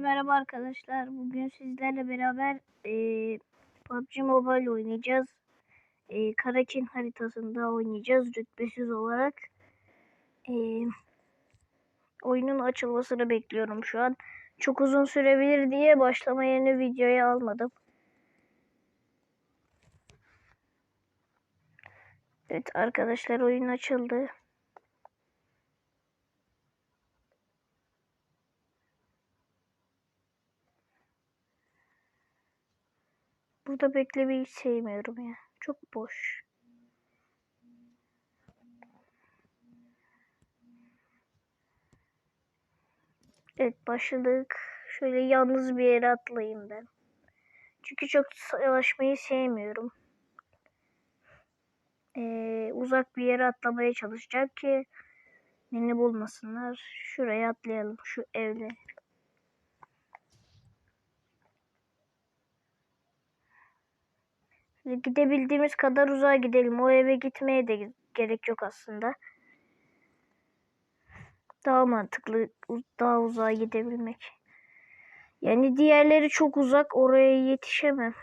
Merhaba arkadaşlar. Bugün sizlerle beraber eee PUBG Mobile oynayacağız. Eee Karakin haritasında oynayacağız rütbesiz olarak. Eee, oyunun açılmasını bekliyorum şu an. Çok uzun sürebilir diye başlama yerini videoya almadım. Evet arkadaşlar oyun açıldı. Burada beklemeyi hiç sevmiyorum ya. Çok boş. Evet başladık. Şöyle yalnız bir yere atlayayım ben. Çünkü çok savaşmayı sevmiyorum. Ee, uzak bir yere atlamaya çalışacak ki beni bulmasınlar. Şuraya atlayalım. Şu evle. Gidebildiğimiz kadar uzağa gidelim. O eve gitmeye de gerek yok aslında. Daha mantıklı daha uzağa gidebilmek. Yani diğerleri çok uzak oraya yetişemem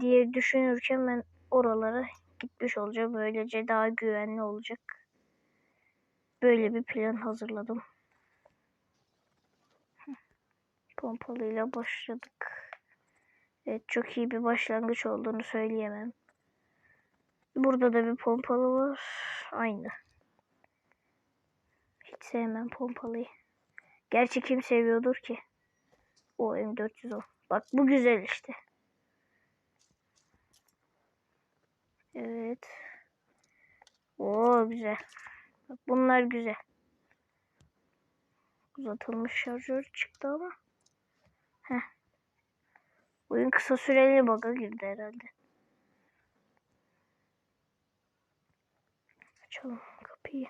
diye düşünürken ben oralara gitmiş olacağım. Böylece daha güvenli olacak. Böyle bir plan hazırladım. Pompalıyla başladık. Evet çok iyi bir başlangıç olduğunu söyleyemem. Burada da bir pompalı var. Aynı. Hiç sevmem pompalıyı. Gerçi kim seviyordur ki? O M410. Bak bu güzel işte. Evet. O güzel. Bak bunlar güzel. Uzatılmış şarjör çıktı ama. Heh. Oyun kısa süreli bug'a girdi herhalde. Açalım kapıyı.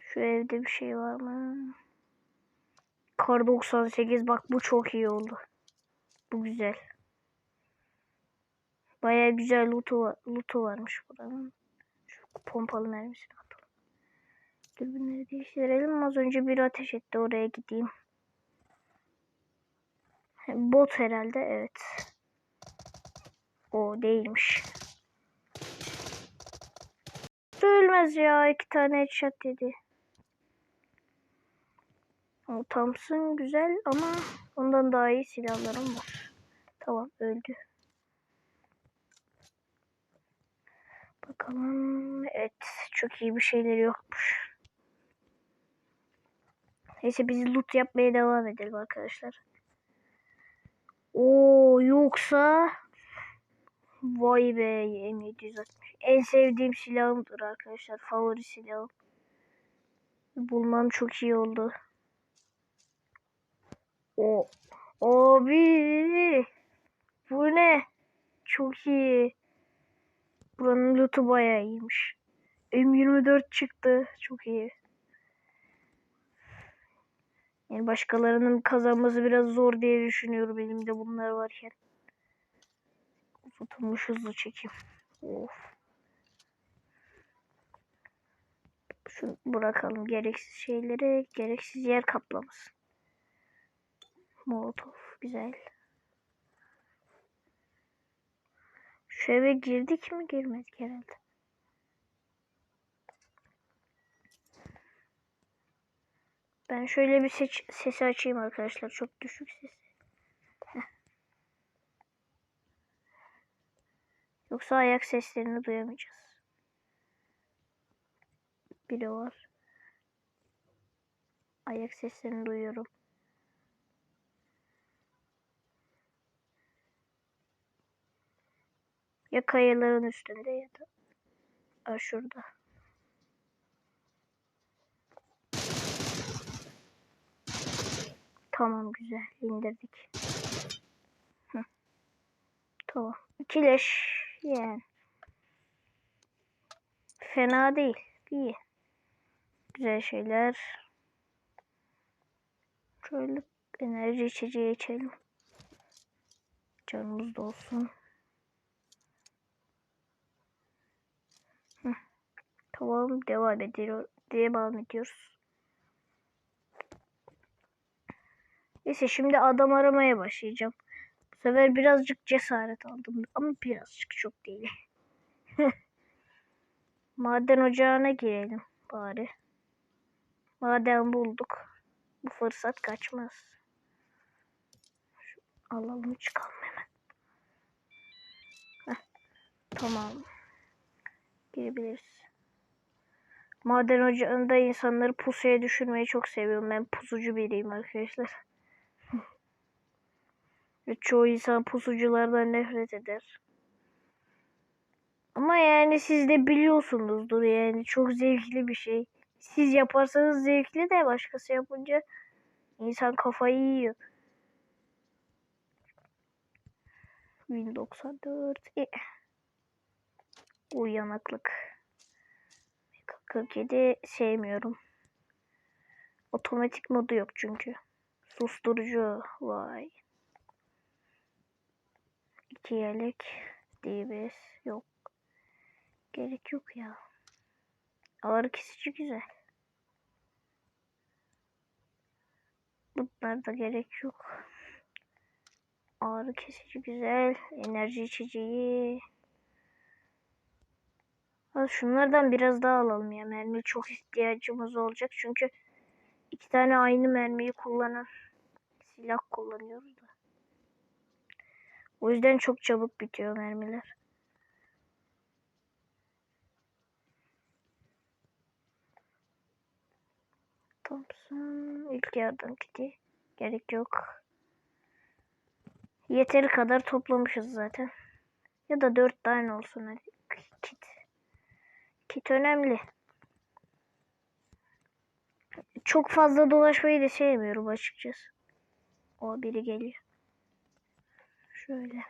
Şu evde bir şey var mı? Kar 98 bak bu çok iyi oldu. Bu güzel. Baya güzel loot'u var, loot'u varmış buranın. Şu pompalı mermisini atalım. Dürbünleri değiştirelim. Az önce bir ateş etti. Oraya gideyim. Bot herhalde evet. O değilmiş. Ölmez ya iki tane headshot dedi. O Thompson güzel ama ondan daha iyi silahlarım var. Tamam öldü. Bakalım. Evet çok iyi bir şeyleri yokmuş. Neyse biz loot yapmaya devam edelim arkadaşlar. O yoksa vay be M760. En sevdiğim silahımdır arkadaşlar. Favori silahım. Bulmam çok iyi oldu. O abi bu ne? Çok iyi. Buranın lootu bayağı iyiymiş. M24 çıktı. Çok iyi. Yani başkalarının kazanması biraz zor diye düşünüyorum elimde bunlar varken. Uzatılmış hızlı çekim. Of. Şunu bırakalım gereksiz şeyleri, gereksiz yer kaplamasın. Molotov güzel. Şu eve girdik mi girmedik herhalde. Ben şöyle bir seç, sesi açayım arkadaşlar. Çok düşük ses. Yoksa ayak seslerini duyamayacağız. Biri var. Ayak seslerini duyuyorum. Ya kayaların üstünde ya da şurada. Tamam güzel indirdik. Tamam. İkileş yani. Fena değil. İyi. Güzel şeyler. Şöyle enerji içeceği içelim. Canımız da olsun. Hı. Tamam devam ediyor. Devam ediyoruz. Neyse şimdi adam aramaya başlayacağım. Bu sefer birazcık cesaret aldım ama birazcık çok değil. Maden ocağına girelim bari. Maden bulduk. Bu fırsat kaçmaz. Şu alalım çıkalım hemen. Heh, tamam. Girebiliriz. Maden ocağında insanları pusuya düşürmeyi çok seviyorum. Ben pusucu biriyim arkadaşlar. Ve çoğu insan pusuculardan nefret eder. Ama yani siz de biliyorsunuzdur yani çok zevkli bir şey. Siz yaparsanız zevkli de başkası yapınca insan kafayı yiyor. 1094 e. Uyanıklık. 47 sevmiyorum. Otomatik modu yok çünkü. Susturucu vay. İki yelek DBS yok. Gerek yok ya. Ağrı kesici güzel. Bunlar da gerek yok. Ağrı kesici güzel. Enerji içeceği. Ha, şunlardan biraz daha alalım ya. Mermi çok ihtiyacımız olacak. Çünkü iki tane aynı mermiyi kullanan silah kullanıyoruz. O yüzden çok çabuk bitiyor mermiler. Thompson ilk yardım kiti. Gerek yok. Yeteri kadar toplamışız zaten. Ya da dört tane olsun hadi. Kit. Kit önemli. Çok fazla dolaşmayı da sevmiyorum açıkçası. O biri geliyor. Şöyle.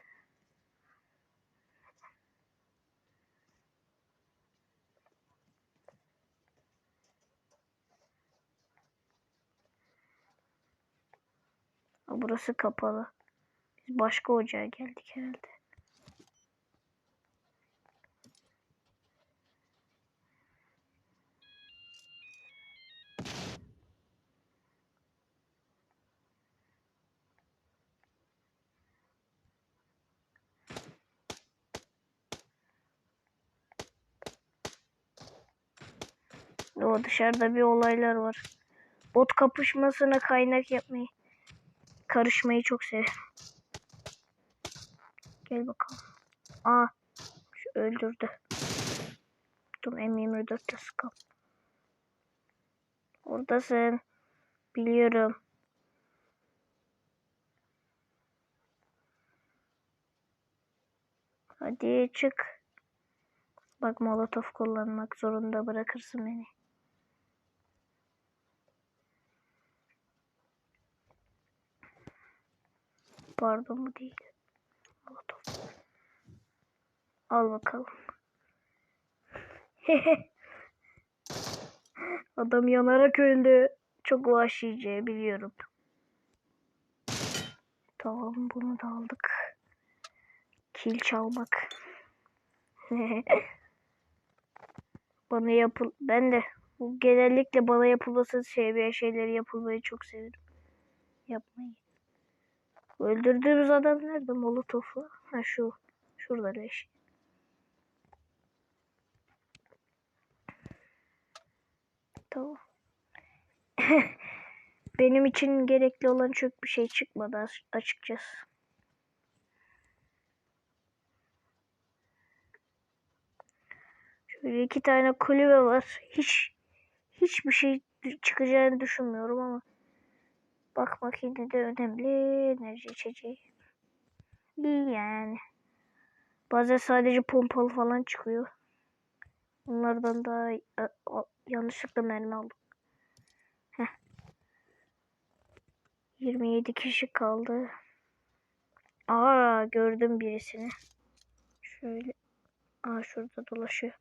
Burası kapalı. Biz başka ocağa geldik herhalde. O dışarıda bir olaylar var. Bot kapışmasına kaynak yapmayı, karışmayı çok severim. Gel bakalım. Aa, şu öldürdü. Dur M24'te sıkalım. Oradasın. Biliyorum. Hadi çık. Bak molotof kullanmak zorunda bırakırsın beni. Pardon bu değil. Al bakalım. Adam yanarak öldü. Çok vahşice biliyorum. Tamam bunu da aldık. Kil çalmak. bana yapıl ben de genellikle bana yapılması seviyen şeyleri yapılmayı çok severim. Yapmayı. Öldürdüğümüz adam nerede? Molotof'u. Ha şu. Şurada leş. Tamam. Benim için gerekli olan çok bir şey çıkmadı as- açıkçası. Şöyle iki tane kulübe var. Hiç hiçbir şey çıkacağını düşünmüyorum ama bakmak yine de önemli. Enerji içeceği. İyi yani. Bazen sadece pompalı falan çıkıyor. Bunlardan daha a- a- yanlışlıkla mermi aldım. Heh. 27 kişi kaldı. Aa gördüm birisini. Şöyle. Aa şurada dolaşıyor.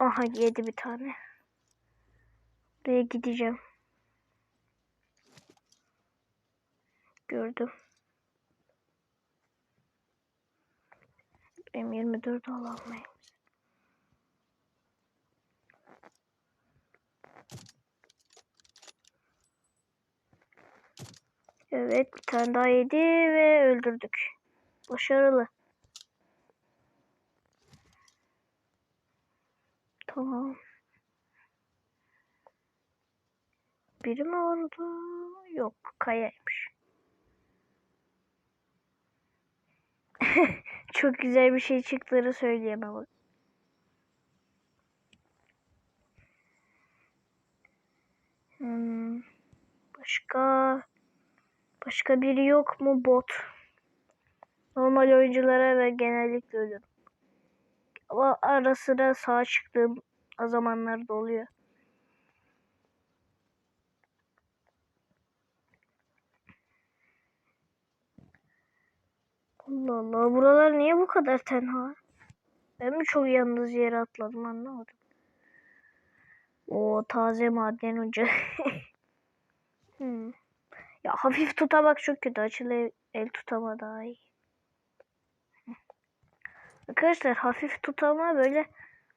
Aha yedi bir tane. Buraya gideceğim. Gördüm. M24 alamayız. Evet bir tane daha yedi ve öldürdük. Başarılı. Tamam. Biri mi orada? Yok kayaymış. Çok güzel bir şey çıktığını söyleyemem. Hmm, başka başka biri yok mu bot? Normal oyunculara ve genellikle ölürüm. Ama ara sıra sağa çıktığım zamanlarda oluyor. Allah Allah buralar niye bu kadar tenha? Ben mi çok yalnız yere atladım anlamadım. O taze maden ucu. hmm. Ya hafif tutamak çok kötü. Açılı el, el tutama daha iyi. Arkadaşlar hafif tutama böyle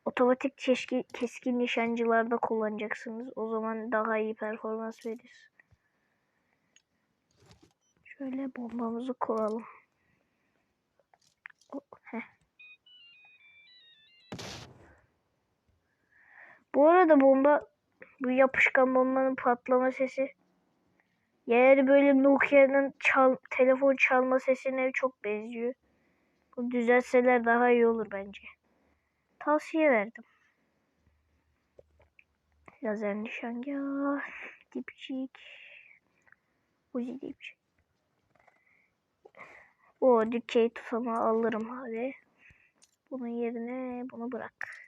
otomatik keskin, keskin nişancılarda kullanacaksınız. O zaman daha iyi performans verir. Şöyle bombamızı kuralım. Bu arada bomba bu yapışkan bombanın patlama sesi yani böyle Nokia'nın çal, telefon çalma sesine çok benziyor. Bu düzeltseler daha iyi olur bence. Tavsiye verdim. Lazer nişangah, dipçik, uzi dipçik. O dikey tutama alırım abi. Bunun yerine bunu bırak.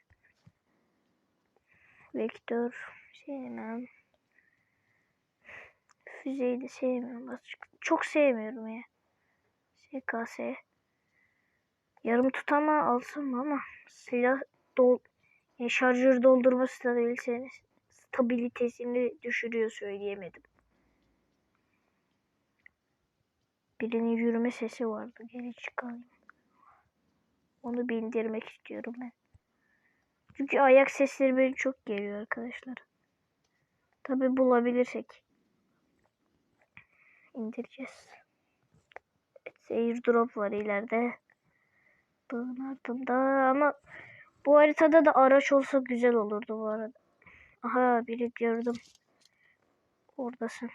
Vektör sevmem. Füzeyi de sevmiyorum. Çok sevmiyorum ya. SKS. Yarım tutama alsam ama silah dol yani şarjör doldurma stabilitesini, stabilitesini düşürüyor söyleyemedim. Birinin yürüme sesi vardı. Geri çıkalım. Onu bindirmek istiyorum ben. Çünkü ayak sesleri beni çok geliyor arkadaşlar. Tabi bulabilirsek. indireceğiz. Evet, airdrop var ileride. Dağın ardında ama bu haritada da araç olsa güzel olurdu bu arada. Aha biri gördüm. Oradasın.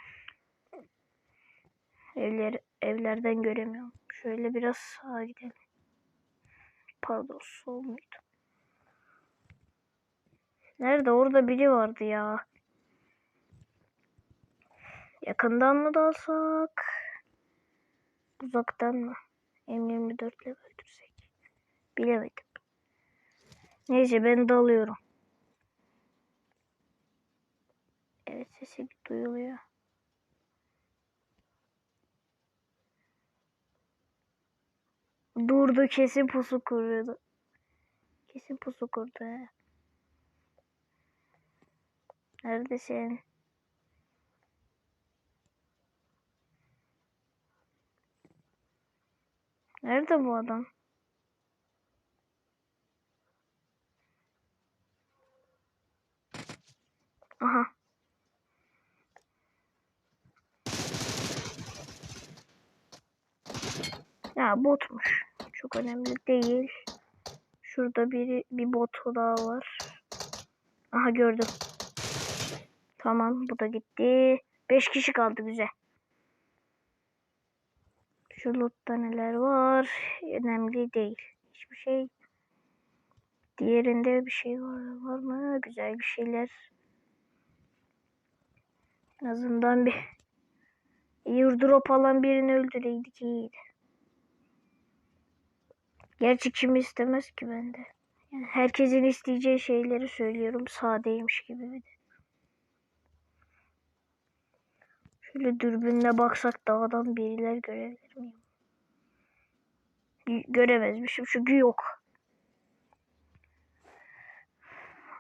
Evler, evlerden göremiyorum. Şöyle biraz sağa gidelim. Pardon sol muydu? Nerede? Orada biri vardı ya. Yakından mı dalsak? Uzaktan mı? M24 ile öldürsek. Bilemedim. Neyse ben dalıyorum. Evet sesi duyuluyor. Durdu kesin pusu kuruyordu. Kesin pusu kurdu. he. Neredesin? Nerede bu adam? Aha. Ya botmuş. Çok önemli değil. Şurada biri bir bot daha var. Aha gördüm. Tamam bu da gitti. 5 kişi kaldı güzel. Şu lootta neler var? Önemli değil. Hiçbir şey. Diğerinde bir şey var, var mı? Güzel bir şeyler. En azından bir airdrop alan birini öldüreydik iyiydi. Gerçi kim istemez ki bende. Yani herkesin isteyeceği şeyleri söylüyorum. Sadeymiş gibi bir de. Şöyle dürbünle baksak dağdan biriler görebilir miyim? Gö- Göremezmişim çünkü yok.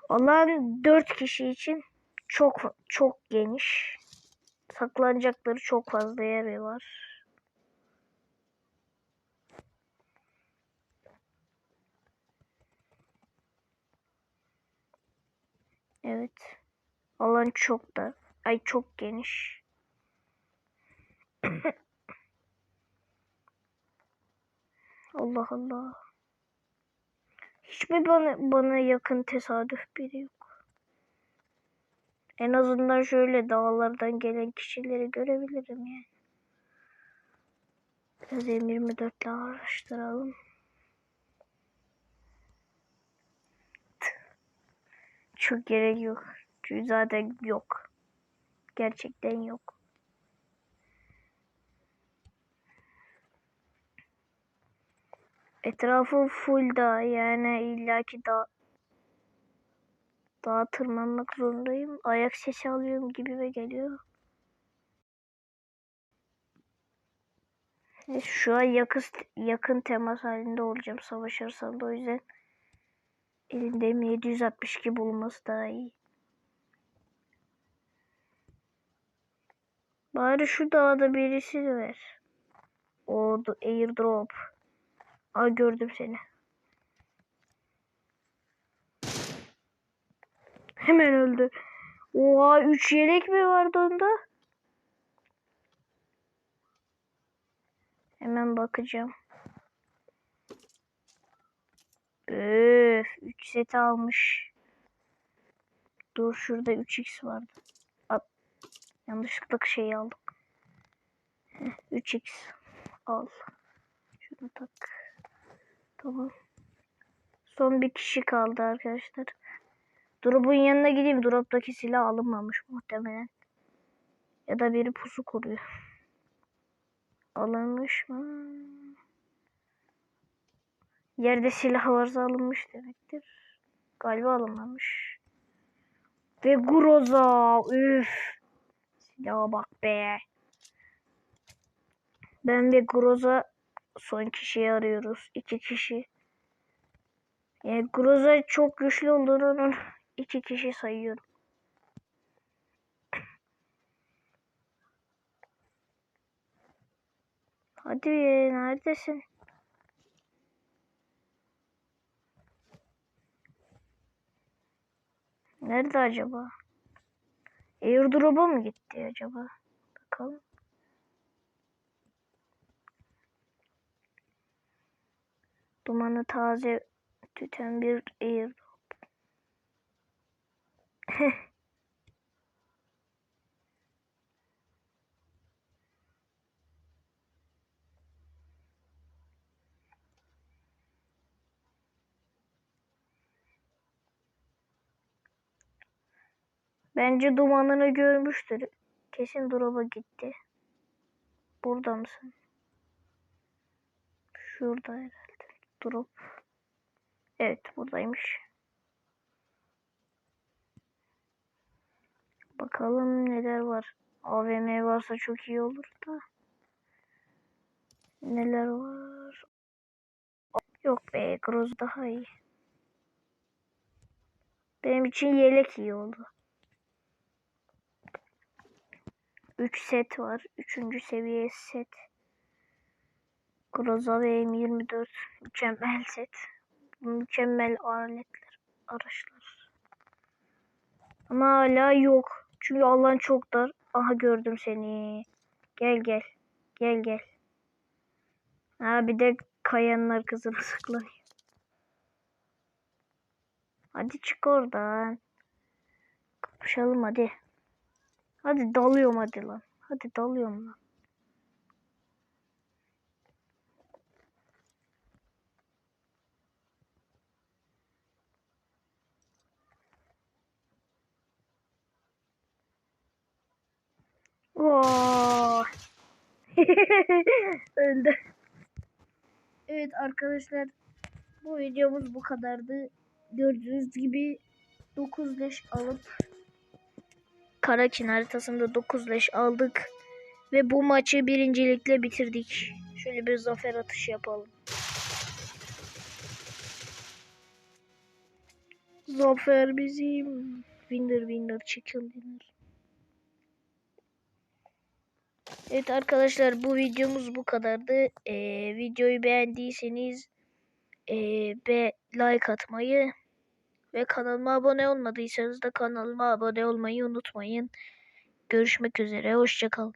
Alan 4 kişi için çok çok geniş. Saklanacakları çok fazla yer var. Evet. Alan çok da ay çok geniş. Allah Allah. Hiç mi bana, bana yakın tesadüf biri yok? En azından şöyle dağlardan gelen kişileri görebilirim yani. Biraz M24 ile araştıralım. Çok gerek yok. Çünkü zaten yok. Gerçekten yok. Etrafı full dağ yani illaki dağ dağa tırmanmak zorundayım. Ayak sesi alıyorum gibi ve geliyor. Şu an yakın, yakın temas halinde olacağım savaşırsam da o yüzden elimde M762 bulunması daha iyi. Bari şu dağda birisi ver. O airdrop. Aa gördüm seni. Hemen öldü. Oha 3 yelek mi vardı onda? Hemen bakacağım. Öf 3 set almış. Dur şurada 3x vardı. At. Yanlışlıkla şey aldım. Heh, 3x al. Şunu tak. Tamam. Son bir kişi kaldı arkadaşlar. Drop'un yanına gideyim. Drop'taki silah alınmamış muhtemelen. Ya da biri pusu kuruyor. Alınmış mı? Yerde silah varsa alınmış demektir. Galiba alınmamış. Ve Groza. Üf. Silaha bak be. Ben ve Groza son kişiyi arıyoruz. İki kişi. Yani Groza çok güçlü olduğunu iki kişi sayıyorum. Hadi neredesin? Nerede acaba? Airdrop'a mı gitti acaba? Bakalım. Dumanı taze tüten bir airdrop. Bence dumanını görmüştür. Kesin drop'a gitti. Burada mısın? Şurada Drop. Evet buradaymış. Bakalım neler var. AVM varsa çok iyi olur da. Neler var? Yok be Groz daha iyi. Benim için yelek iyi oldu. 3 set var. 3. seviye set. Groza ve M24 mükemmel set. Mükemmel aletler, araçlar. Ama hala yok. Çünkü alan çok dar. Aha gördüm seni. Gel gel. Gel gel. Ha bir de kayanın arkasına saklanıyor. Hadi çık oradan. Kapışalım hadi. Hadi dalıyorum hadi lan. Hadi dalıyorum lan. Oo. Öldü. Evet arkadaşlar bu videomuz bu kadardı. Gördüğünüz gibi 9 leş alıp Karakin haritasında 9 leş aldık. Ve bu maçı birincilikle bitirdik. Şöyle bir zafer atışı yapalım. Zafer bizim. Winner winner chicken dinner. Evet arkadaşlar bu videomuz bu kadardı. Ee, videoyu beğendiyseniz ee, be like atmayı ve kanalıma abone olmadıysanız da kanalıma abone olmayı unutmayın. Görüşmek üzere. Hoşçakalın.